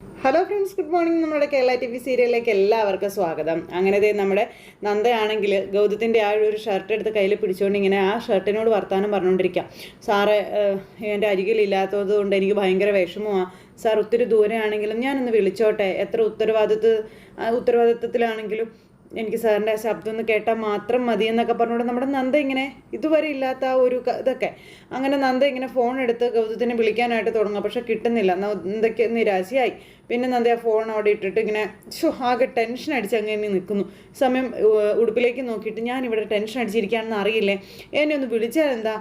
Hello friends good morning നമ്മുടെ Kerala T V സീരിയലിലേക്ക് എല്ലാവർക്കും സ്വാഗതം. അങ്ങനെ ദേ നമ്മുടെ നന്ദയാണെങ്കിൽ ഗൗതത്തിന്റെ ആ ഒരു ഷർട്ട് എടുത്ത് കയ്യിൽ പിടിച്ചുകൊണ്ട് ഇങ്ങനെ ആ ഷർട്ടിനോട് വർത്തമാനം പറഞ്ഞുകൊണ്ടിരിക്കാം സാറ് എന്റെ അരികിലില്ലാത്തത് കൊണ്ട് എനിക്ക് ഭയങ്കര വിഷമമാണ് സാർ ഒത്തിരി ദൂരെയാണെങ്കിലും ഞാനൊന്ന് വിളിച്ചോട്ടെ. എത്ര ഉത്തരവാദിത്വ ഉത്തരവാദിത്വത്തിലാണെങ്കിലും എനിക്ക് സാറിന്റെ ശബ്ദം ഒന്ന് കേട്ടാൽ മാത്രം മതി എന്നൊക്കെ പറഞ്ഞുകൊണ്ട് നമ്മുടെ നന്ദ ഇങ്ങനെ ഇതുവരെ ഇല്ലാത്ത ആ ഒരു ഇതൊക്കെ. അങ്ങനെ നന്ദ ഇങ്ങനെ ഫോൺ എടുത്ത് ഗൗതത്തിനെ വിളിക്കാനായിട്ട് തുടങ്ങുക പക്ഷെ കിട്ടുന്നില്ല. നന്ദയ്ക്ക് നിരാശയായി. പിന്നെ നന്ദ ആ ഫോൺ അവിടെ ഇട്ടിട്ട് ഇങ്ങനെ ഷോ ആകെ ടെൻഷൻ അടിച്ച് അങ്ങനെ നിൽക്കുന്നു. സമയം ഉടുപ്പിലേക്ക് നോക്കിയിട്ട് ഞാൻ ഇവിടെ ടെൻഷൻ അടിച്ചിരിക്കുകയാണെന്ന് അറിയില്ലേ? എന്നെ ഒന്ന് വിളിച്ചാൽ എന്താ?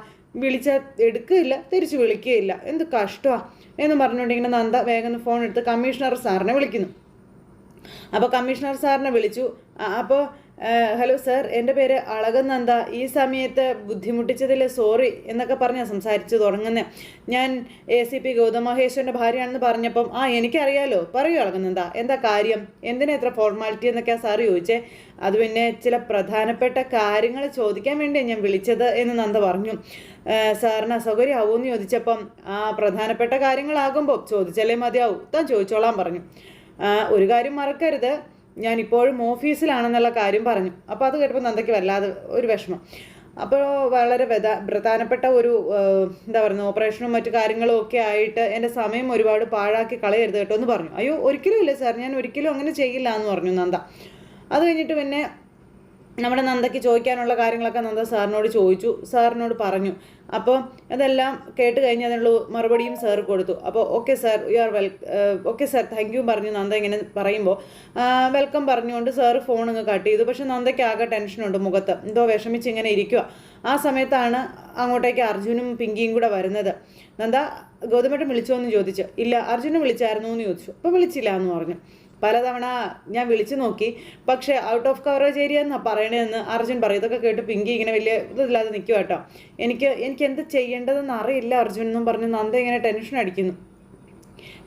വിളിച്ചാൽ എടുക്കുകയില്ല തിരിച്ച് വിളിക്കുകയില്ല. എന്ത് കഷ്ടമാണ് എന്ന് പറഞ്ഞുകൊണ്ട് ഇങ്ങനെ നന്ദ വേഗം ഫോൺ എടുത്ത് കമ്മീഷണർ സാറിനെ വിളിക്കുന്നു. അപ്പോൾ കമ്മീഷണർ സാറിനെ വിളിച്ചു. അപ്പോൾ ഹലോ സാർ എന്റെ പേര് അളകനന്ദ. ഈ സമയത്ത് ബുദ്ധിമുട്ടിച്ചതിൽ സോറി എന്നൊക്കെ പറഞ്ഞാൽ സംസാരിച്ചു തുടങ്ങുന്നത് ഞാൻ എ സി പി ഗൗതം മഹേശ്വരന്റെ ഭാര്യയാണെന്ന് പറഞ്ഞപ്പം ആ എനിക്കറിയാലോ. പറയൂ അളകനന്ദ എന്താ കാര്യം? എന്തിനാ ഇത്ര ഫോർമാലിറ്റി എന്നൊക്കെയാണ് സാർ ചോദിച്ചേ. അത് പിന്നെ ചില പ്രധാനപ്പെട്ട കാര്യങ്ങൾ ചോദിക്കാൻ വേണ്ടിയാണ് ഞാൻ വിളിച്ചത് എന്ന് നന്ദ പറഞ്ഞു. "ഏഹ്, സാറിന് അസൗകര്യമാവുമോ എന്ന് ചോദിച്ചപ്പം ആ പ്രധാനപ്പെട്ട കാര്യങ്ങളാകുമ്പോൾ ചോദിച്ചാലേ മതിയാവും. താൻ ചോദിച്ചോളാൻ പറഞ്ഞു. ഒരു കാര്യം മറക്കരുത്. ഞാൻ ഇപ്പോഴും ഓഫീസിലാണെന്നുള്ള കാര്യം പറഞ്ഞു. അപ്പോൾ അത് കേട്ടപ്പോൾ നന്ദയ്ക്ക് വല്ലാതെ ഒരു വിഷമം. അപ്പോൾ വളരെ പ്രധാ പ്രധാനപ്പെട്ട ഒരു എന്താ പറയുക ഓപ്പറേഷനും മറ്റു കാര്യങ്ങളും ഒക്കെ ആയിട്ട് എന്റെ സമയം ഒരുപാട് പാഴാക്കി കളയരുത് കേട്ടോ എന്ന് പറഞ്ഞു. അയ്യോ ഒരിക്കലും ഇല്ല സാർ. ഞാൻ ഒരിക്കലും അങ്ങനെ ചെയ്യില്ല എന്ന് പറഞ്ഞു നന്ദ. അത് കഴിഞ്ഞിട്ട് പിന്നെ നമ്മുടെ നന്ദയ്ക്ക് ചോദിക്കാനുള്ള കാര്യങ്ങളൊക്കെ നന്ദ സാറിനോട് ചോദിച്ചു. സാറിനോട് പറഞ്ഞു. അപ്പോൾ അതെല്ലാം കേട്ട് കഴിഞ്ഞ് അതിനുള്ള മറുപടിയും സാർ കൊടുത്തു. അപ്പോൾ okay sir you are well okay sir thank you പറഞ്ഞു നന്ദ ഇങ്ങനെ പറയുമ്പോൾ വെൽക്കം പറഞ്ഞുകൊണ്ട് സാർ ഫോൺ അങ്ങ് കട്ട് ചെയ്തു. പക്ഷെ നന്ദയ്ക്ക് ആകെ ടെൻഷനുണ്ട് മുഖത്ത്. എന്തോ വിഷമിച്ച് ഇങ്ങനെ ഇരിക്കുക ആ സമയത്താണ് അങ്ങോട്ടേക്ക് അർജുനും പിങ്കിയും കൂടെ വരുന്നത്. നന്ദ ഗൗതമേട്ടൻ വിളിച്ചോ എന്ന് ചോദിച്ചു. ഇല്ല അർജുനെ വിളിച്ചായിരുന്നു എന്ന് ചോദിച്ചു. അപ്പോൾ വിളിച്ചില്ല എന്ന് പറഞ്ഞു. പലതവണ ഞാൻ വിളിച്ചു നോക്കി. പക്ഷേ ഔട്ട് ഓഫ് കവറേജ് ഏരിയ എന്നാണ് പറയണതെന്ന് അർജുൻ പറയും. ഇതൊക്കെ കേട്ട് പിങ്കി ഇങ്ങനെ വലിയ ഇതില്ലാതെ നിൽക്കുക കേട്ടോ എനിക്ക് എനിക്ക് എന്ത് ചെയ്യേണ്ടതെന്ന് അറിയില്ല അർജുൻ എന്നും പറഞ്ഞ് നന്ദ ഇങ്ങനെ ടെൻഷൻ അടിക്കുന്നു.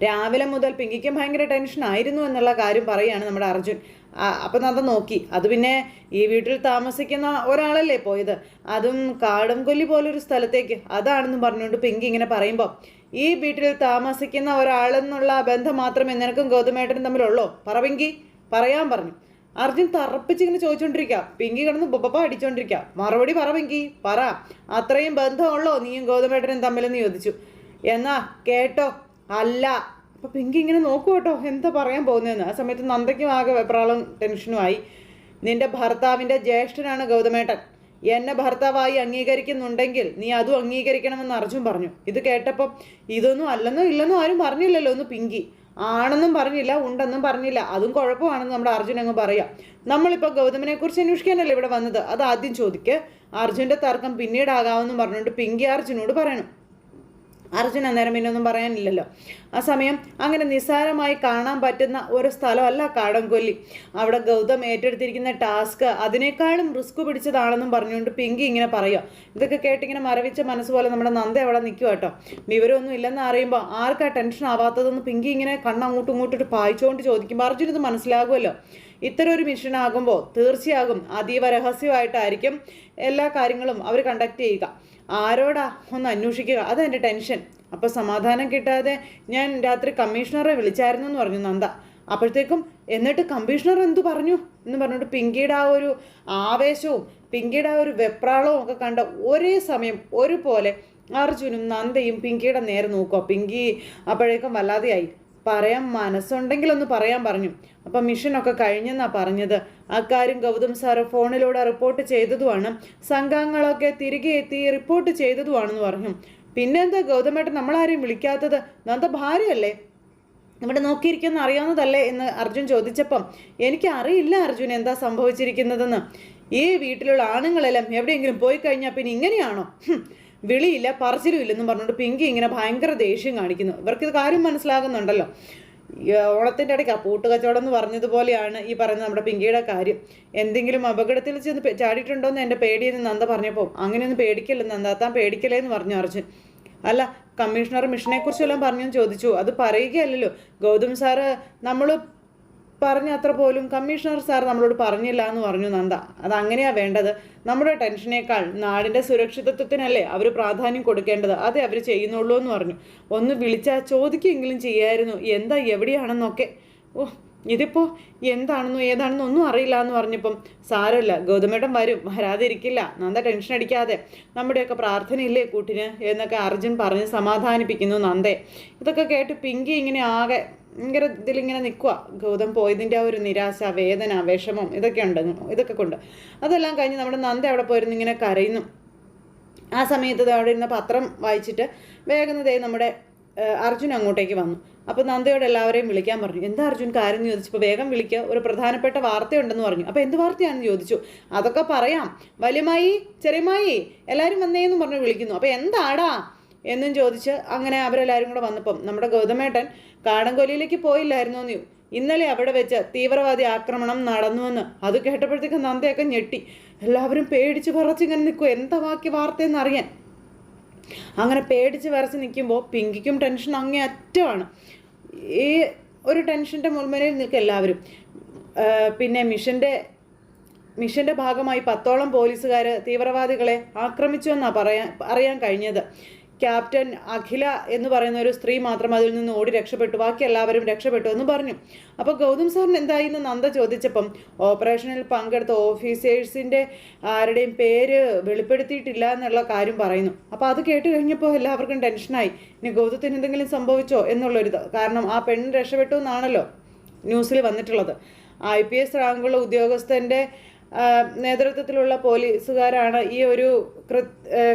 രാവിലെ മുതൽ പിങ്കിക്കും ഭയങ്കര ടെൻഷൻ ആയിരുന്നു എന്നുള്ള കാര്യം പറയുകയാണ് നമ്മുടെ അർജുൻ. അപ്പം നന്ദ നോക്കി. അത് പിന്നെ ഈ വീട്ടിൽ താമസിക്കുന്ന ഒരാളല്ലേ പോയത്? അതും കാടും കൊല്ലി പോലൊരു സ്ഥലത്തേക്ക്. അതാണെന്ന് പറഞ്ഞുകൊണ്ട് പിങ്കി ഇങ്ങനെ പറയുമ്പോൾ ഈ വീട്ടിൽ താമസിക്കുന്ന ഒരാളെന്നുള്ള ബന്ധം മാത്രമേ നിനക്കും ഗൗതമേട്ടനും തമ്മിലുള്ളോ? പറ പിങ്കി. പറയാൻ പറഞ്ഞു. അർജുൻ തറപ്പിച്ചിങ്ങനെ ചോദിച്ചോണ്ടിരിക്കുക പിങ്കി കിടന്ന് ബൊബപ്പ അടിച്ചോണ്ടിരിക്കുക മറുപടി പറ പിങ്കി പറ. അത്രയും ബന്ധമുള്ളോ നീയും ഗൗതമേട്ടനും തമ്മിലെന്ന് ചോദിച്ചു. എന്നാ കേട്ടോ. അല്ല അപ്പൊ പിങ്കി ഇങ്ങനെ നോക്കൂ കേട്ടോ എന്താ പറയാൻ പോകുന്നതെന്ന്. ആ സമയത്ത് നന്ദയ്ക്കും ആകെ വെപ്രാളം ടെൻഷനുമായി നിന്റെ ഭർത്താവിന്റെ ജ്യേഷ്ഠനാണ് ഗൗതമേട്ടൻ. എന്നെ ഭർത്താവായി അംഗീകരിക്കുന്നുണ്ടെങ്കിൽ നീ അതും അംഗീകരിക്കണമെന്ന് അർജുൻ പറഞ്ഞു. ഇത് കേട്ടപ്പം ഇതൊന്നും അല്ലെന്നോ ഇല്ലെന്നോ ആരും പറഞ്ഞില്ലല്ലോ ഒന്ന് പിങ്കി. ആണെന്നും പറഞ്ഞില്ല ഉണ്ടെന്നും പറഞ്ഞില്ല. അതും കുഴപ്പമാണെന്ന് നമ്മുടെ അർജുൻ അങ്ങ് പറയാം. നമ്മളിപ്പോൾ ഗൗതമിനെ കുറിച്ച് അന്വേഷിക്കാനല്ലേ ഇവിടെ വന്നത്? അത് ആദ്യം ചോദിക്ക്. അർജുന്റെ തർക്കം പിന്നീടാകാമെന്നും പറഞ്ഞുകൊണ്ട് പിങ്കി അർജുനോട് പറയണം. അർജുൻ അന്നേരം പിന്നെ പറയാനില്ലല്ലോ. ആ സമയം അങ്ങനെ നിസ്സാരമായി കാണാൻ പറ്റുന്ന ഒരു സ്ഥലമല്ല കാടംകൊല്ലി. അവിടെ ഗൗതം ഏറ്റെടുത്തിരിക്കുന്ന ടാസ്ക് അതിനേക്കാളും റിസ്ക് പിടിച്ചതാണെന്നും പറഞ്ഞുകൊണ്ട് പിങ്കി ഇങ്ങനെ പറയുക ഇതൊക്കെ കേട്ടിങ്ങനെ മരവിച്ച മനസ്സ് പോലെ നമ്മുടെ നന്ദ അവിടെ നിൽക്കുക കേട്ടോ. വിവരമൊന്നും ഇല്ലെന്ന് അറിയുമ്പോൾ ആർക്കാ ടെൻഷൻ ആവാത്തതെന്ന് പിങ്കി ഇങ്ങനെ കണ്ണങ്ങോട്ടും ഇങ്ങോട്ടിട്ട് പായിച്ചുകൊണ്ട് ചോദിക്കുമ്പോൾ അർജുൻ ഇത് മനസ്സിലാകുമല്ലോ. ഇത്തരം ഒരു മിഷൻ ആകുമ്പോൾ തീർച്ചയാകും അതീവ രഹസ്യമായിട്ടായിരിക്കും എല്ലാ കാര്യങ്ങളും അവർ കണ്ടക്ട് ചെയ്യുക. ആരോടാ? ഒന്ന് അന്വേഷിക്കുക. അതെന്റെ ടെൻഷൻ അപ്പോൾ സമാധാനം കിട്ടാതെ ഞാൻ രാത്രി കമ്മീഷണറെ വിളിച്ചായിരുന്നു എന്ന് പറഞ്ഞു നന്ദ. അപ്പോഴത്തേക്കും എന്നിട്ട് കമ്മീഷണർ എന്തു പറഞ്ഞു? എന്ന് പറഞ്ഞിട്ട് പിങ്കിയുടെ ആ ഒരു ആവേശവും പിങ്കിയുടെ ആ ഒരു വെപ്രാളവും ഒക്കെ കണ്ട ഒരേ സമയം ഒരുപോലെ അർജുനും നന്ദയും പിങ്കിയുടെ നേരെ നോക്കുക. പിങ്കി അപ്പോഴേക്കും വല്ലാതെയായി. പറയാൻ മനസ്സുണ്ടെങ്കിൽ ഒന്ന് പറയാൻ പറഞ്ഞു. അപ്പം മിഷനൊക്കെ കഴിഞ്ഞെന്നാ പറഞ്ഞത്. അക്കാര്യം ഗൗതം സാറ് ഫോണിലൂടെ റിപ്പോർട്ട് ചെയ്തതുമാണ്. സംഘങ്ങളൊക്കെ തിരികെ എത്തി റിപ്പോർട്ട് ചെയ്തതുമാണെന്ന് പറഞ്ഞു. പിന്നെന്താ ഗൗതമേട്ടൻ നമ്മളാരെയും വിളിക്കാത്തത്? നന്ദ ഭാര്യയല്ലേ? ഇവിടെ നോക്കിയിരിക്കുന്ന അറിയാവുന്നതല്ലേ എന്ന് അർജുൻ ചോദിച്ചപ്പം എനിക്ക് അറിയില്ല അർജുൻ എന്താ സംഭവിച്ചിരിക്കുന്നതെന്ന്. ഈ വീട്ടിലുള്ള ആണുങ്ങളെല്ലാം എവിടെയെങ്കിലും പോയി കഴിഞ്ഞാൽ പിന്നെ ഇങ്ങനെയാണോ? വിളിയില്ല പറച്ചിലും ഇല്ലെന്നും പറഞ്ഞുകൊണ്ട് പിങ്കി ഇങ്ങനെ ഭയങ്കര ദേഷ്യം കാണിക്കുന്നു. ഇവർക്കിത് കാര്യം മനസ്സിലാകുന്നുണ്ടല്ലോ. ഓണത്തിന്റെ ഇടയ്ക്ക് ആ പൂട്ടുകച്ചവടം എന്ന് പറഞ്ഞതുപോലെയാണ് ഈ പറയുന്നത് നമ്മുടെ പിങ്കിയുടെ കാര്യം. എന്തെങ്കിലും അപകടത്തിൽ ചെന്ന് ചാടിയിട്ടുണ്ടോ എന്ന് എന്റെ പേടിയെന്ന് നന്ദ പറഞ്ഞപ്പോൾ അങ്ങനെയൊന്നും പേടിക്കല്ല നന്ദ താൻ പേടിക്കലേ എന്ന് പറഞ്ഞു അർജുൻ. അല്ല കമ്മീഷണർ മിഷനെ കുറിച്ചെല്ലാം പറഞ്ഞു ചോദിച്ചു. അത് പറയുകയല്ലല്ലോ. ഗൗതം സാറ് നമ്മൾ പറഞ്ഞ അത്ര പോലും കമ്മീഷണർ സാർ നമ്മളോട് പറഞ്ഞില്ല എന്ന് പറഞ്ഞു നന്ദ. അത് അങ്ങനെയാ വേണ്ടത്. നമ്മുടെ ടെൻഷനേക്കാൾ നാടിന്റെ സുരക്ഷിതത്വത്തിനല്ലേ അവർ പ്രാധാന്യം കൊടുക്കേണ്ടത്. അതെ അവർ ചെയ്യുന്നുള്ളൂ എന്ന് പറഞ്ഞു. ഒന്ന് വിളിച്ചാൽ ചോദിക്കുമെങ്കിലും ചെയ്യായിരുന്നു. എന്താ എവിടെയാണെന്നൊക്കെ. ഓ ഇതിപ്പോൾ എന്താണെന്നോ ഏതാണെന്നോ ഒന്നും അറിയില്ല എന്ന് പറഞ്ഞപ്പം സാരമില്ല ഗൗതമേട്ടൻ വരും. വരാതിരിക്കില്ല. നന്ദ ടെൻഷൻ അടിക്കാതെ. നമ്മുടെയൊക്കെ പ്രാർത്ഥനയില്ലേ കൂട്ടിന്? എന്നൊക്കെ അർജുൻ പറഞ്ഞ് സമാധാനിപ്പിക്കുന്നു നന്ദേ. ഇതൊക്കെ കേട്ട് പിങ്കി ഇങ്ങനെ ആകെ ഭയങ്കര ഇതിലിങ്ങനെ നിൽക്കുക ഗൗതം പോയതിന്റെ ആ ഒരു നിരാശ വേദന വിഷമം ഇതൊക്കെ ഉണ്ട്. ഇതൊക്കെ കൊണ്ട്. അതെല്ലാം കഴിഞ്ഞ് നമ്മുടെ നന്ദ അവിടെ പോയിരുന്നു ഇങ്ങനെ കരയുന്നു. ആ സമയത്ത് അവിടെ ഇരുന്ന പത്രം വായിച്ചിട്ട് വേഗം ദേ നമ്മുടെ അർജുൻ അങ്ങോട്ടേക്ക് വന്നു. അപ്പോൾ നന്ദയോട് എല്ലാവരെയും വിളിക്കാൻ പറഞ്ഞു. എന്താ അർജുൻ കാര്യം? എന്ന് ചോദിച്ചപ്പോൾ വേഗം വിളിക്കുക ഒരു പ്രധാനപ്പെട്ട വാർത്തയുണ്ടെന്ന് പറഞ്ഞു. അപ്പോൾ എന്ത് വാർത്തയാണെന്ന് ചോദിച്ചു. അതൊക്കെ പറയാം. വലിയമായി ചെറിയമായി എല്ലാവരും വന്നേന്ന് പറഞ്ഞു വിളിക്കുന്നു. അപ്പോൾ എന്താടാ? എന്നും ചോദിച്ച് അങ്ങനെ അവരെല്ലാവരും കൂടെ വന്നപ്പം നമ്മുടെ ഗൗതമേട്ടൻ കാടംകൊലിയിലേക്ക് പോയില്ലായിരുന്നു നീ ഇന്നലെ അവിടെ വെച്ച് തീവ്രവാദി ആക്രമണം നടന്നുവെന്ന് അത് കേട്ടപ്പോഴത്തേക്ക് നന്ദയൊക്കെ ഞെട്ടി. എല്ലാവരും പേടിച്ച് പറച്ചിങ്ങനെ നിൽക്കും എന്താ ബാക്കി വാർത്തയെന്ന് അറിയാൻ? അങ്ങനെ പേടിച്ച് വരച്ച് നിൽക്കുമ്പോൾ പിങ്കിക്കും ടെൻഷൻ അങ്ങേ അറ്റമാണ്. ഈ ഒരു ടെൻഷന്റെ മുൾമുനയിൽ നിൽക്കും എല്ലാവരും. പിന്നെ മിഷന്റെ മിഷന്റെ ഭാഗമായി പത്തോളം പോലീസുകാർ തീവ്രവാദികളെ ആക്രമിച്ചു എന്നാണ് പറയാൻ അറിയാൻ കഴിഞ്ഞത്. ക്യാപ്റ്റൻ അഖില എന്ന് പറയുന്ന ഒരു സ്ത്രീ മാത്രം അതിൽ നിന്ന് ഓടി രക്ഷപ്പെട്ടു. ബാക്കി എല്ലാവരും രക്ഷപ്പെട്ടു എന്ന് പറഞ്ഞു. അപ്പോൾ ഗൗതം സാറിന് എന്തായി എന്ന് നന്ദ ചോദിച്ചപ്പം ഓപ്പറേഷനിൽ പങ്കെടുത്ത ഓഫീസേഴ്സിന്റെ ആരുടെയും പേര് വെളിപ്പെടുത്തിയിട്ടില്ല എന്നുള്ള കാര്യം പറയുന്നു. അപ്പോൾ അത് കേട്ട് കഴിഞ്ഞപ്പോൾ എല്ലാവർക്കും ടെൻഷനായി. ഇനി ഗൗതത്തിന് എന്തെങ്കിലും സംഭവിച്ചോ എന്നുള്ളൊരിത് കാരണം ആ പെണ്ണ് രക്ഷപ്പെട്ടു എന്നാണല്ലോ ന്യൂസിൽ വന്നിട്ടുള്ളത്. ഐ പി എസ് റാങ്കുള്ള ഉദ്യോഗസ്ഥന്റെ നേതൃത്വത്തിലുള്ള പോലീസുകാരാണ് ഈ ഒരു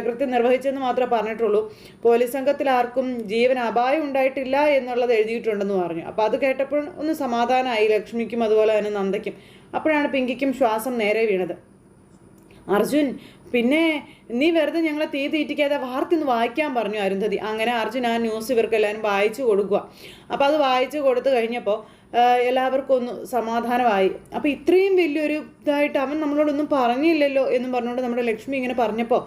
കൃത്യം നിർവഹിച്ചെന്ന് മാത്രമേ പറഞ്ഞിട്ടുള്ളൂ. പോലീസ് സംഘത്തിൽ ആർക്കും ജീവൻ അപായം ഉണ്ടായിട്ടില്ല എന്നുള്ളത് എഴുതിയിട്ടുണ്ടെന്ന് പറഞ്ഞു. അപ്പോൾ അത് കേട്ടപ്പോൾ ഒന്ന് സമാധാനമായി ലക്ഷ്മിക്കും അതുപോലെ തന്നെ നന്ദയ്ക്കും. അപ്പോഴാണ് പിങ്കിക്കും ശ്വാസം നേരെ വീണത്. അർജുൻ പിന്നെ നീ വെറുതെ ഞങ്ങളെ തീ തീറ്റിക്കാതെ വാർത്ത ഒന്ന് വായിക്കാൻ പറഞ്ഞു അരുന്ധതി. അങ്ങനെ അർജുൻ ആ ന്യൂസ് ഇവർക്കെല്ലാവരും വായിച്ചു കൊടുക്കുക അപ്പോൾ അത് വായിച്ചു കൊടുത്തു കഴിഞ്ഞപ്പോൾ എല്ലാവർക്കും ഒന്ന് സമാധാനമായി. അപ്പോൾ ഇത്രയും വലിയൊരു ഇതായിട്ട് അവൻ നമ്മളോടൊന്നും പറഞ്ഞില്ലല്ലോ എന്ന് പറഞ്ഞുകൊണ്ട് നമ്മുടെ ലക്ഷ്മി ഇങ്ങനെ പറഞ്ഞപ്പോൾ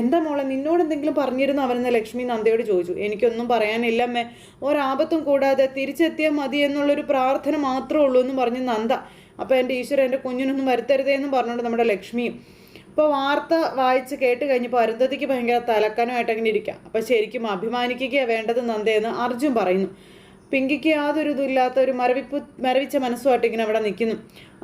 എന്താ മോളെ നിന്നോട് എന്തെങ്കിലും പറഞ്ഞിരുന്നു? അവനെന്ന് ലക്ഷ്മി നന്ദയോട് ചോദിച്ചു. എനിക്കൊന്നും പറയാനില്ല അമ്മേ. ഒരാപത്തും കൂടാതെ തിരിച്ചെത്തിയാൽ മതി എന്നുള്ളൊരു പ്രാർത്ഥന മാത്രമേ ഉള്ളൂ എന്ന് പറഞ്ഞ് നന്ദ. അപ്പോൾ എന്റെ ഈശ്വരൻ എന്റെ കുഞ്ഞിനൊന്നും വരുത്തരുതേ എന്ന് പറഞ്ഞുകൊണ്ട് നമ്മുടെ ലക്ഷ്മിയും ഇപ്പോൾ വാർത്ത വായിച്ച് കേട്ട് കഴിഞ്ഞപ്പോൾ അരുന്ധതിക്ക് ഭയങ്കര തലക്കനുമായിട്ട് അങ്ങനെ ഇരിക്കാം. അപ്പോൾ ശരിക്കും അഭിമാനിക്കുകയാണ് വേണ്ടത് നന്ദയെന്ന് അർജുൻ പറയുന്നു. പിങ്കിക്ക് യാതൊരു ഇതുമില്ലാത്ത ഒരു മരവിപ്പ് മരവിച്ച മനസ്സുമായിട്ട് ഇങ്ങനെ അവിടെ നിൽക്കുന്നു.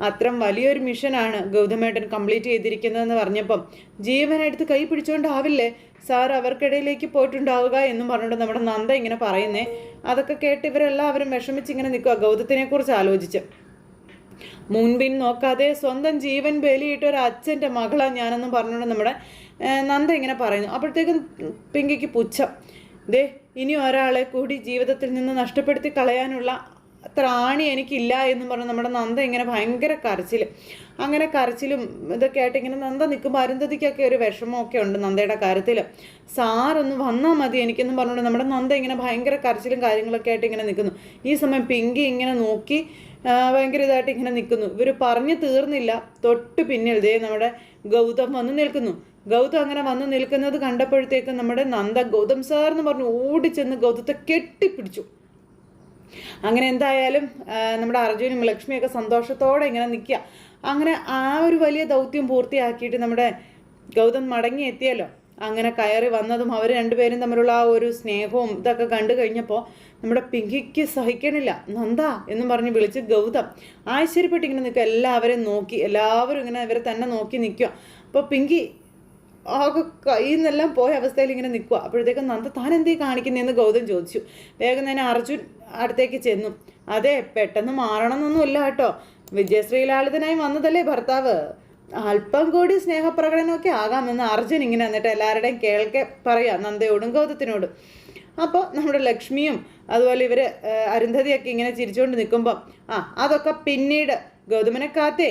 അത്രയും വലിയൊരു മിഷനാണ് ഗൗതമേട്ടൻ കംപ്ലീറ്റ് ചെയ്തിരിക്കുന്നതെന്ന് പറഞ്ഞപ്പം ജീവനെടുത്ത് കൈ പിടിച്ചുകൊണ്ടാവില്ലേ സാർ അവർക്കിടയിലേക്ക് പോയിട്ടുണ്ടാവുക എന്നും പറഞ്ഞുകൊണ്ട് നമ്മുടെ നന്ദ ഇങ്ങനെ പറയുന്നേ. അതൊക്കെ കേട്ട് ഇവരെല്ലാവരും വിഷമിച്ച് ഇങ്ങനെ നിൽക്കുക ഗൗതത്തിനെക്കുറിച്ച് ആലോചിച്ച്. മുൻപിൻ നോക്കാതെ സ്വന്തം ജീവൻ ബലിയിട്ട ഒരു അച്ഛന്റെ മകളാണ് ഞാനെന്നും പറഞ്ഞുകൊണ്ട് നമ്മുടെ നന്ദ ഇങ്ങനെ പറയുന്നു. അപ്പോഴത്തേക്കും പിങ്കിക്ക് പുച്ഛം. ദേ ഇനി ഒരാളെ കൂടി ജീവിതത്തിൽ നിന്ന് നഷ്ടപ്പെടുത്തി കളയാനുള്ള ത്രാണി എനിക്കില്ല എന്ന് പറഞ്ഞ് നമ്മുടെ നന്ദ ഇങ്ങനെ ഭയങ്കര കരച്ചിൽ. അങ്ങനെ കരച്ചിലും ഇതൊക്കെ ആയിട്ട് ഇങ്ങനെ നന്ദ നിൽക്കുമ്പോൾ അരുന്ധതിക്കൊക്കെ ഒരു വിഷമമൊക്കെ ഉണ്ട് നന്ദയുടെ കാര്യത്തിൽ സാറൊന്ന് വന്നാൽ മതി എനിക്കെന്ന് പറഞ്ഞുകൊണ്ട് നമ്മുടെ നന്ദ ഇങ്ങനെ ഭയങ്കര കരച്ചിലും കാര്യങ്ങളൊക്കെ ആയിട്ട് ഇങ്ങനെ നിൽക്കുന്നു. ഈ സമയം പിങ്കി ഇങ്ങനെ നോക്കി ഭയങ്കര ഇതായിട്ട് ഇങ്ങനെ നിൽക്കുന്നു. ഇവർ പറഞ്ഞു തീർന്നില്ല. തൊട്ട് പിന്നിൽ ദേ നമ്മുടെ ഗൗതം വന്ന് നിൽക്കുന്നു. ഗൗതം അങ്ങനെ വന്ന് നിൽക്കുന്നത് കണ്ടപ്പോഴത്തേക്കും നമ്മുടെ നന്ദ ഗൗതം സാർ എന്ന് പറഞ്ഞു ഓടിച്ചെന്ന് ഗൗതത്തെ കെട്ടിപ്പിടിച്ചു. അങ്ങനെ എന്തായാലും നമ്മുടെ അർജുനും ലക്ഷ്മിയൊക്കെ സന്തോഷത്തോടെ ഇങ്ങനെ നിൽക്കുക അങ്ങനെ ആ ഒരു വലിയ ദൗത്യം പൂർത്തിയാക്കിയിട്ട് നമ്മുടെ ഗൗതം മടങ്ങി എത്തിയല്ലോ അങ്ങനെ കയറി വന്നതും അവർ രണ്ടുപേരും തമ്മിലുള്ള ആ ഒരു സ്നേഹവും ഇതൊക്കെ കണ്ടു കഴിഞ്ഞപ്പോൾ നമ്മുടെ പിങ്കിക്ക് സഹിക്കണില്ല. നന്ദ എന്നും പറഞ്ഞ് വിളിച്ച് ഗൗതം ആശ്ചര്യപ്പെട്ട് ഇങ്ങനെ നിൽക്കുക എല്ലാവരെയും നോക്കി എല്ലാവരും ഇങ്ങനെ ഇവരെ തന്നെ നോക്കി നിൽക്കുക അപ്പോൾ പിങ്കി ആകെ കയ്യിൽ നിന്നെല്ലാം പോയ അവസ്ഥയിൽ ഇങ്ങനെ നിൽക്കുക അപ്പോഴത്തേക്കും നന്ദ താൻ എന്തേ കാണിക്കുന്നതെന്ന് ഗൗതം ചോദിച്ചു. വേഗം തന്നെ അർജുൻ അടുത്തേക്ക് ചെന്നു. അതെ പെട്ടെന്ന് മാറണമെന്നൊന്നുമില്ല കേട്ടോ. വിജയശ്രീലാളിതനായി വന്നതല്ലേ ഭർത്താവ്. അല്പം കൂടി സ്നേഹപ്രകടനമൊക്കെ ആകാമെന്ന് അർജുൻ ഇങ്ങനെ എന്നിട്ട് എല്ലാവരുടെയും കേൾക്കെ പറയാം നന്ദയോടും ഗൗതത്തിനോടും. അപ്പോൾ നമ്മുടെ ലക്ഷ്മിയും അതുപോലെ ഇവർ അരുന്ധതിയൊക്കെ ഇങ്ങനെ ചിരിച്ചുകൊണ്ട് നിൽക്കുമ്പോൾ ആ അതൊക്കെ പിന്നീട് ഗൗതമനെ കാത്തേ.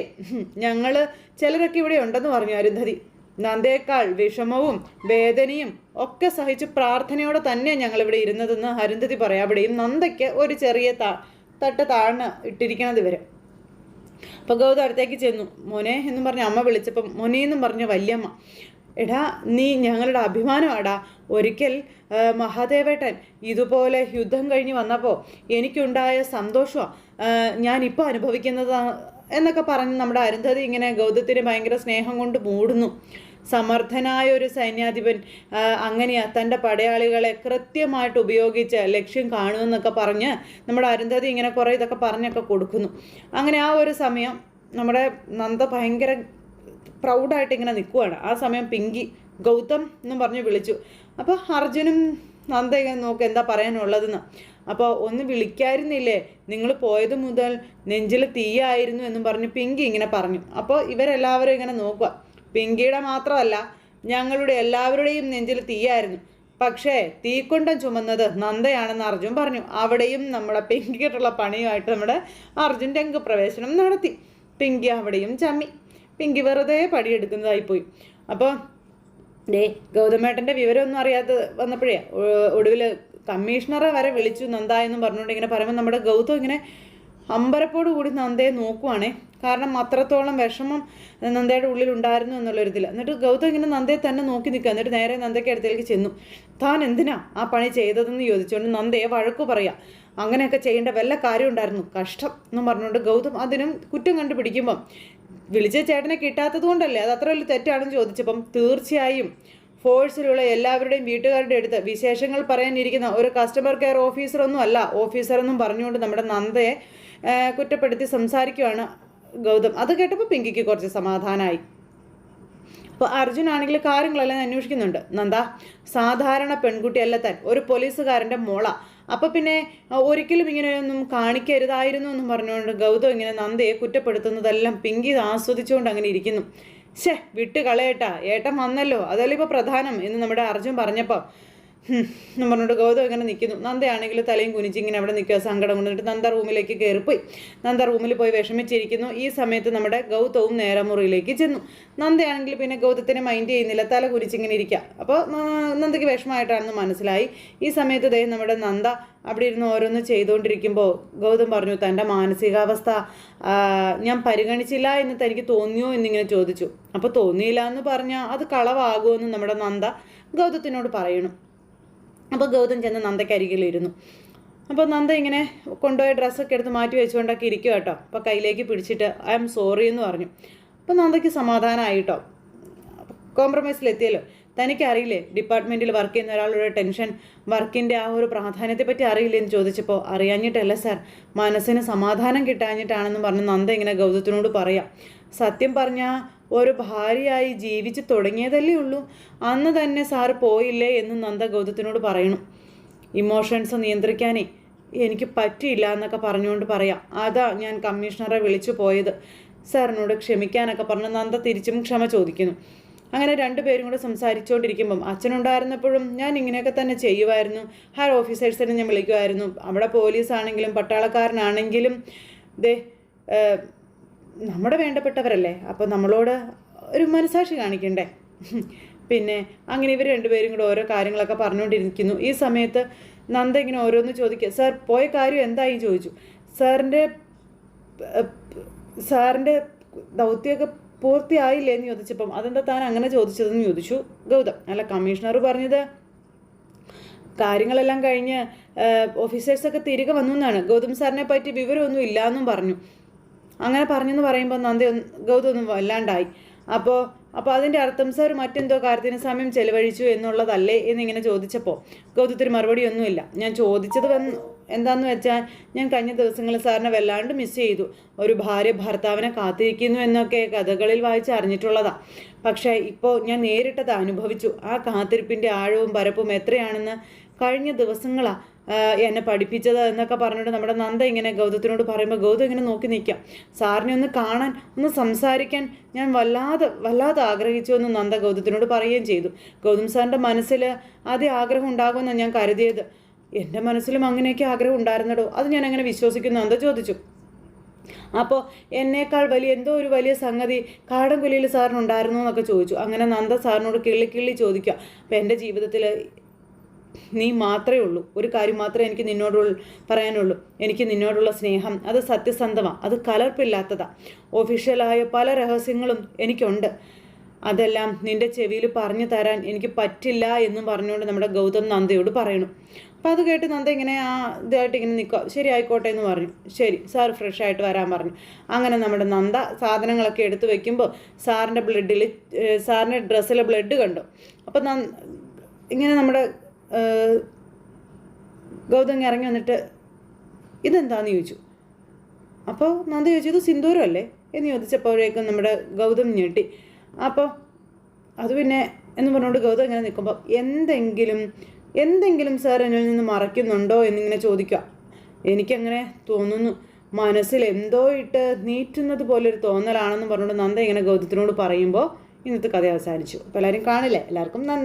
ഞങ്ങൾ ചിലരൊക്കെ ഇവിടെ ഉണ്ടെന്ന് പറഞ്ഞു അരുന്ധതി. നന്ദേക്കാൾ വിഷമവും വേദനയും ഒക്കെ സഹിച്ച് പ്രാർത്ഥനയോടെ തന്നെ ഞങ്ങൾ ഇവിടെ ഇരുന്നതെന്ന് അരുന്ധതി പറയാം. അവിടെയും നന്ദയ്ക്ക് ഒരു ചെറിയ താ തട്ട് താഴ്ന്ന് ഇട്ടിരിക്കണത് ഇവരെ. അപ്പോൾ ഗൗതം അടുത്തേക്ക് ചെന്നു. മോനെ എന്നും പറഞ്ഞ് അമ്മ വിളിച്ചപ്പം മോനെ എന്നും പറഞ്ഞ വല്യമ്മ എടാ നീ ഞങ്ങളുടെ അഭിമാനമാടാ. ഒരിക്കൽ മഹാദേവേട്ടൻ ഇതുപോലെ യുദ്ധം കഴിഞ്ഞ് വന്നപ്പോൾ എനിക്കുണ്ടായ സന്തോഷമാണ് ഞാനിപ്പോൾ അനുഭവിക്കുന്നത് എന്നൊക്കെ പറഞ്ഞ് നമ്മുടെ അരുന്ധതി ഇങ്ങനെ ഗൗതത്തിന് ഭയങ്കര സ്നേഹം കൊണ്ട് മൂടുന്നു. സമർത്ഥനായ ഒരു സൈന്യാധിപൻ അങ്ങനെയാ തന്റെ പടയാളികളെ കൃത്യമായിട്ട് ഉപയോഗിച്ച് ലക്ഷ്യം കാണുമെന്നൊക്കെ പറഞ്ഞ് നമ്മുടെ അരുന്ധതി ഇങ്ങനെ കുറേ ഇതൊക്കെ പറഞ്ഞൊക്കെ കൊടുക്കുന്നു. അങ്ങനെ ആ ഒരു സമയം നമ്മുടെ നന്ദ ഭയങ്കര പ്രൗഡായിട്ട് ഇങ്ങനെ നിൽക്കുവാണ്. ആ സമയം പിങ്കി ഗൗതം എന്നും പറഞ്ഞ് വിളിച്ചു. അപ്പോൾ അർജുനും നന്ദ ഇങ്ങനെ നോക്ക് എന്താ പറയാനുള്ളതെന്ന്. അപ്പോൾ ഒന്ന് വിളിക്കായിരുന്നില്ലേ? നിങ്ങൾ പോയത് മുതൽ നെഞ്ചിൽ തീയായിരുന്നു എന്നും പറഞ്ഞ് പിങ്കി ഇങ്ങനെ പറഞ്ഞു. അപ്പോൾ ഇവരെല്ലാവരും ഇങ്ങനെ നോക്കുക. പിങ്കിയുടെ മാത്രമല്ല ഞങ്ങളുടെ എല്ലാവരുടെയും നെഞ്ചിൽ തീയായിരുന്നു. പക്ഷേ തീക്കുണ്ടം ചുമന്നത് നന്ദയാണെന്ന് അർജുൻ പറഞ്ഞു. അവിടെയും നമ്മുടെ പിങ്കിയായിട്ടുള്ള പണിയുമായിട്ട് നമ്മുടെ അർജുൻ രംഗപ്രവേശനം നടത്തി. പിങ്കി അവിടെയും ചമ്മി. പിങ്കി വെറുതെ പടിയെടുക്കുന്നതായിപ്പോയി അപ്പോൾ ഡേ ഗൗതമേട്ടന്റെ വിവരമൊന്നും അറിയാത്ത വന്നപ്പോഴേ ഒടുവിൽ കമ്മീഷണറെ വരെ വിളിച്ചു നന്ദായെന്നും പറഞ്ഞുകൊണ്ട് ഇങ്ങനെ പറയുമ്പോൾ നമ്മുടെ ഗൗതം ഇങ്ങനെ അമ്പരപ്പോട് കൂടി നന്ദയെ നോക്കുവാണേ. കാരണം അത്രത്തോളം വിഷമം നന്ദയുടെ ഉള്ളിൽ ഉണ്ടായിരുന്നു എന്നുള്ളൊരിതിൽ എന്നിട്ട് ഗൗതം ഇങ്ങനെ നന്ദയെ തന്നെ നോക്കി നിൽക്കുക. എന്നിട്ട് നേരെ നന്ദയ്ക്ക് അടുത്തേക്ക് ചെന്നു. താൻ എന്തിനാ ആ പണി ചെയ്തതെന്ന് ചോദിച്ചുകൊണ്ട് നന്ദയെ വഴക്ക് പറയാം. അങ്ങനെയൊക്കെ ചെയ്യേണ്ട വല്ല കാര്യം ഉണ്ടായിരുന്നു. കഷ്ടം എന്ന് പറഞ്ഞുകൊണ്ട് ഗൗതം അതിനും കുറ്റം കണ്ടുപിടിക്കുമ്പം വിളിച്ച ചേട്ടനെ കിട്ടാത്തത് കൊണ്ടല്ലേ? അത് അത്ര വലിയ തെറ്റാണെന്ന് ചോദിച്ചപ്പം തീർച്ചയായും ഫോഴ്സിലുള്ള എല്ലാവരുടെയും വീട്ടുകാരുടെ അടുത്ത് വിശേഷങ്ങൾ പറയാനിരിക്കുന്ന ഒരു കസ്റ്റമർ കെയർ ഓഫീസറൊന്നും അല്ല. ഓഫീസറെന്നും പറഞ്ഞുകൊണ്ട് നമ്മുടെ നന്ദയെ കുറ്റപ്പെടുത്തി സംസാരിക്കുവാണ് ഗൗതം. അത് കേട്ടപ്പോൾ പിങ്കിക്ക് കുറച്ച് സമാധാനമായി അപ്പോൾ അർജുൻ ആണെങ്കിൽ കാര്യങ്ങളെല്ലാം അന്വേഷിക്കുന്നുണ്ട്. നന്ദ സാധാരണ പെൺകുട്ടിയല്ല താൻ. ഒരു പോലീസുകാരന്റെ മോള. അപ്പോൾ പിന്നെ ഒരിക്കലും ഇങ്ങനെയൊന്നും കാണിക്കരുതായിരുന്നു എന്നും പറഞ്ഞുകൊണ്ട് ഗൗതം ഇങ്ങനെ നന്ദയെ കുറ്റപ്പെടുത്തുന്നതെല്ലാം പിങ്കി ആസ്വദിച്ചുകൊണ്ട് അങ്ങനെ ഇരിക്കുന്നു. ഷേ വിട്ട് കളയട്ടാ ഏട്ടൻ വന്നല്ലോ. അതല്ലേ ഇപ്പോൾ പ്രധാനം എന്ന് നമ്മുടെ അർജുൻ പറഞ്ഞപ്പോൾ എന്ന് പറഞ്ഞിട്ട് ഗൗതം ഇങ്ങനെ നിൽക്കുന്നു നന്ദയാണെങ്കിൽ തലയും കുനിച്ച് ഇങ്ങനെ അവിടെ നിൽക്കുക. സങ്കടം കൊണ്ടിട്ട് നന്ദ റൂമിലേക്ക് കയറിപ്പോയി. നന്ദ റൂമിൽ പോയി വിഷമിച്ചിരിക്കുന്നു. ഈ സമയത്ത് നമ്മുടെ ഗൗതവും നേരമുറിയിലേക്ക് ചെന്നു. നന്ദയാണെങ്കിൽ പിന്നെ ഗൗതത്തിനെ മൈൻഡ് ചെയ്യുന്നില്ല. തല കുനിച്ചിങ്ങനെ ഇരിക്കുക അപ്പോൾ നന്ദയ്ക്ക് വിഷമമായിട്ടാണെന്ന് മനസ്സിലായി. ഈ സമയത്ത് ദേ നമ്മുടെ നന്ദ അവിടെ ഇരുന്ന് ഓരോന്ന് ചെയ്തുകൊണ്ടിരിക്കുമ്പോൾ ഗൗതം പറഞ്ഞു തന്റെ മാനസികാവസ്ഥ ഞാൻ പരിഗണിച്ചില്ല എന്ന് തനിക്ക് തോന്നിയോ എന്നിങ്ങനെ ചോദിച്ചു. അപ്പോൾ തോന്നിയില്ല എന്ന് പറഞ്ഞാൽ അത് കളവാകുമെന്ന് നമ്മുടെ നന്ദ ഗൗതത്തിനോട് പറയണം. അപ്പോൾ ഗൗതം ചെന്ന് നന്ദയ്ക്കരികിലിരുന്നു അപ്പോൾ നന്ദ ഇങ്ങനെ കൊണ്ടുപോയ ഡ്രസ്സൊക്കെ എടുത്ത് മാറ്റി വെച്ചുകൊണ്ടൊക്കെ ഇരിക്കുക കേട്ടോ. അപ്പോൾ കയ്യിലേക്ക് പിടിച്ചിട്ട് ഐ എം സോറി എന്ന് പറഞ്ഞു. അപ്പോൾ നന്ദയ്ക്ക് സമാധാനമായി കേട്ടോ. കോംപ്രമൈസിലെത്തിയല്ലോ. തനിക്കറിയില്ലേ ഡിപ്പാർട്ട്മെന്റിൽ വർക്ക് ചെയ്യുന്ന ഒരാളുടെ ടെൻഷൻ വർക്കിന്റെ ആ ഒരു പ്രാധാന്യത്തെപ്പറ്റി അറിയില്ലേ എന്ന് ചോദിച്ചപ്പോൾ അറിയാഞ്ഞിട്ടല്ല സാർ മനസ്സിന് സമാധാനം കിട്ടാഞ്ഞിട്ടാണെന്ന് പറഞ്ഞ് നന്ദ ഇങ്ങനെ ഗൗതത്തിനോട് പറയാം. സത്യം പറഞ്ഞാൽ ഒരു ഭാര്യയായി ജീവിച്ച് തുടങ്ങിയതല്ലേ ഉള്ളൂ. അന്ന് തന്നെ സാറ് പോയില്ലേ എന്ന് നന്ദ ഗൗതത്തിനോട് പറയണം. ഇമോഷൻസ് നിയന്ത്രിക്കാനേ എനിക്ക് പറ്റിയില്ല എന്നൊക്കെ പറഞ്ഞുകൊണ്ട് പറയാം. അതാ ഞാൻ കമ്മീഷണറെ വിളിച്ചു പോയത്. സാറിനോട് ക്ഷമിക്കാനൊക്കെ പറഞ്ഞ് നന്ദ തിരിച്ചും ക്ഷമ ചോദിക്കുന്നു. അങ്ങനെ രണ്ടുപേരും കൂടെ സംസാരിച്ചുകൊണ്ടിരിക്കുമ്പം അച്ഛനുണ്ടായിരുന്നപ്പോഴും ഞാൻ ഇങ്ങനെയൊക്കെ തന്നെ ചെയ്യുമായിരുന്നു ഹയർ ഓഫീസേഴ്സിനെ ഞാൻ വിളിക്കുമായിരുന്നു അവിടെ പോലീസാണെങ്കിലും പട്ടാളക്കാരനാണെങ്കിലും ദേ നമ്മുടെ വേണ്ടപ്പെട്ടവരല്ലേ? അപ്പോൾ നമ്മളോട് ഒരു മനസാക്ഷി കാണിക്കണ്ടേ? പിന്നെ അങ്ങനെ ഇവർ രണ്ടുപേരും കൂടെ ഓരോ കാര്യങ്ങളൊക്കെ പറഞ്ഞുകൊണ്ടിരിക്കുന്നു. ഈ സമയത്ത് നന്ദ ഇങ്ങനെ ഓരോന്ന് ചോദിക്കുക സാർ പോയ കാര്യം എന്തായി? ചോദിച്ചു. സാറിന്റെ സാറിന്റെ ദൗത്യമൊക്കെ പൂർത്തിയായില്ലേ എന്ന് ചോദിച്ചപ്പം അതെന്താ താൻ അങ്ങനെ ചോദിച്ചതെന്ന് ചോദിച്ചു. ഗൗതം അല്ല കമ്മീഷണർ പറഞ്ഞത് കാര്യങ്ങളെല്ലാം കഴിഞ്ഞ് ഓഫീസേഴ്സൊക്കെ തിരികെ വന്നു എന്നാണ്. ഗൗതം സാറിനെ പറ്റി വിവരമൊന്നും ഇല്ലയെന്നും പറഞ്ഞു. അങ്ങനെ പറഞ്ഞെന്ന് പറയുമ്പോൾ നന്ദി ഒന്ന് ഗൗതം ഒന്ന് വല്ലാണ്ടായി. അപ്പോൾ അപ്പോൾ അതിന്റെ അർത്ഥം സാർ മറ്റെന്തോ കാര്യത്തിന് സമയം ചെലവഴിച്ചു എന്നുള്ളതല്ലേ? എന്നിങ്ങനെ ചോദിച്ചപ്പോൾ ഗൗതത്തിന് മറുപടിയൊന്നുമില്ല. ഞാൻ ചോദിച്ചത് വന്ന് എന്താന്ന് വെച്ചാൽ ഞാൻ കഴിഞ്ഞ ദിവസങ്ങളിൽ സാറിനെ വല്ലാണ്ട് മിസ് ചെയ്തു. ഒരു ഭാര്യ ഭർത്താവിനെ കാത്തിരിക്കുന്നു എന്നൊക്കെ കഥകളിൽ വായിച്ച് അറിഞ്ഞിട്ടുള്ളതാ. പക്ഷേ ഇപ്പോൾ ഞാൻ നേരിട്ടത് അനുഭവിച്ചു. ആ കാത്തിരിപ്പിന്റെ ആഴവും പരപ്പും എത്രയാണെന്ന് കഴിഞ്ഞ ദിവസങ്ങളാ ആ, എന്നെ പഠിപ്പിച്ചത് എന്നൊക്കെ പറഞ്ഞിട്ട് നമ്മുടെ നന്ദ ഇങ്ങനെ ഗൗതത്തിനോട് പറയുമ്പോൾ ഗൗതം ഇങ്ങനെ നോക്കി നിൽക്കാം. സാറിനെ ഒന്ന് കാണാൻ ഒന്ന് സംസാരിക്കാൻ ഞാൻ വല്ലാതെ വല്ലാതെ ആഗ്രഹിച്ചു എന്ന് നന്ദ ഗൗതത്തിനോട് പറയുകയും ചെയ്തു. ഗൗതം സാറിന്റെ മനസ്സിൽ ആദ്യം ആഗ്രഹം ഉണ്ടാകുമെന്നാണ് ഞാൻ കരുതിയത്. എന്റെ മനസ്സിലും അങ്ങനെയൊക്കെ ആഗ്രഹം ഉണ്ടായിരുന്നടോ? അത് ഞാൻ അങ്ങനെ വിശ്വസിക്കുന്നു? നന്ദ ചോദിച്ചു. അപ്പോൾ എന്നേക്കാൾ വലിയ എന്തോ ഒരു വലിയ സംഗതി കാടൻകൊല്ലിയിൽ സാറിനുണ്ടായിരുന്നു എന്നൊക്കെ ചോദിച്ചു. അങ്ങനെ നന്ദ സാറിനോട് കിള്ളി കിള്ളി ചോദിക്കുക. അപ്പോൾ എന്റെ ജീവിതത്തിൽ നീ മാത്രമേ ഉള്ളൂ. ഒരു കാര്യം മാത്രമേ എനിക്ക് നിന്നോട് പറയാനുള്ളൂ. എനിക്ക് നിന്നോടുള്ള സ്നേഹം അത് സത്യസന്ധമാണ് അത് കലർപ്പില്ലാത്തതാ. ഒഫീഷ്യലായ പല രഹസ്യങ്ങളും എനിക്കുണ്ട്. അതെല്ലാം നിന്റെ ചെവിയിൽ പറഞ്ഞു തരാൻ എനിക്ക് പറ്റില്ല എന്നും പറഞ്ഞുകൊണ്ട് നമ്മുടെ ഗൗതം നന്ദയോട് പറയണു. അപ്പം അത് കേട്ട് നന്ദ ഇങ്ങനെ ആ ഇതായിട്ട് ഇങ്ങനെ നിൽക്കുക ശരി ആയിക്കോട്ടെ എന്ന് പറഞ്ഞു. ശരി സാർ ഫ്രഷ് ആയിട്ട് വരാൻ പറഞ്ഞു. അങ്ങനെ നമ്മുടെ നന്ദ സാധനങ്ങളൊക്കെ എടുത്തു വെക്കുമ്പോൾ സാറിന്റെ ബ്ലഡിൽ സാറിന്റെ ഡ്രസ്സിലെ ബ്ലഡ് കണ്ടു. അപ്പം ഇങ്ങനെ നമ്മുടെ ഗൗതം ഇറങ്ങി വന്നിട്ട് ഇതെന്താന്ന് ചോദിച്ചു. അപ്പോൾ നന്ദ ചോദിച്ചു ഇത് സിന്ദൂരം അല്ലേ എന്ന് ചോദിച്ചപ്പോഴേക്കും നമ്മുടെ ഗൗതം ഞെട്ടി. അപ്പോൾ അത് പിന്നെ എന്ന് പറഞ്ഞുകൊണ്ട് ഗൗതം ഇങ്ങനെ നിൽക്കുമ്പോൾ എന്തെങ്കിലും എന്തെങ്കിലും സാർ എന്നിൽ നിന്ന് മറയ്ക്കുന്നുണ്ടോ എന്നിങ്ങനെ ചോദിക്കുക. എനിക്കങ്ങനെ തോന്നുന്നു. മനസ്സിൽ എന്തോ ഇട്ട് നീറ്റുന്നത് പോലൊരു തോന്നലാണെന്ന് പറഞ്ഞുകൊണ്ട് നന്ദ ഇങ്ങനെ ഗൗതത്തിനോട് പറയുമ്പോൾ ഇന്നത്തെ കഥ അവസാനിച്ചു. അപ്പോൾ എല്ലാവരും കാണില്ലേ? എല്ലാവർക്കും നന്ദി.